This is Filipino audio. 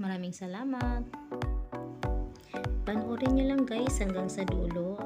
Maraming salamat. Panoorin nyo lang guys hanggang sa dulo.